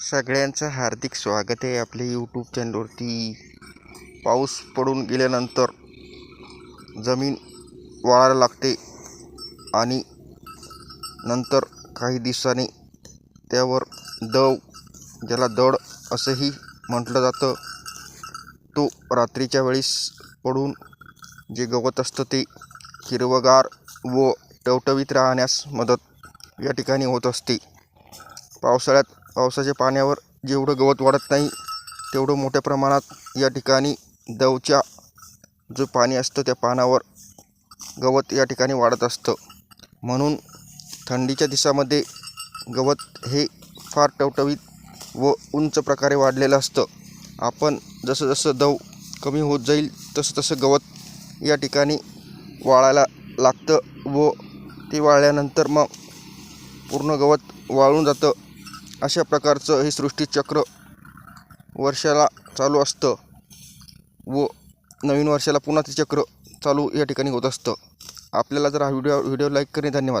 सगळ्यांचं हार्दिक स्वागत आहे आपल्या यूट्यूब चॅनलवरती पाऊस पडून गेल्यानंतर जमीन वाळायला लागते आणि नंतर काही दिवसांनी त्यावर दव ज्याला दड असंही म्हटलं जातं तो रात्रीच्या वेळेस पडून जे गवत असतं ते हिरवगार व टवटवीत राहण्यास मदत या ठिकाणी होत असते. पावसाळ्यात पावसाच्या पाण्यावर जेवढं गवत वाढत नाही तेवढं मोठ्या प्रमाणात या ठिकाणी दवच्या जो पाणी असतं त्या पानावर गवत या ठिकाणी वाढत असतं. म्हणून थंडीच्या दिवसामध्ये गवत हे फार टवटवीत व उंच प्रकारे वाढलेलं असतं. आपण जसं जसं दव कमी होत जाईल तसं तसं गवत या ठिकाणी वाळायला लागतं व ते वाळल्यानंतर मग पूर्ण गवत वाळून जातं. अशा प्रकारचं हे सृष्टीचक्र वर्षाला चालू असतं व नवीन वर्षाला पुन्हा ते चक्र चालू या ठिकाणी होत असतं. आपल्याला जर हा व्हिडिओ व्हिडिओ लाईक करणे धन्यवाद.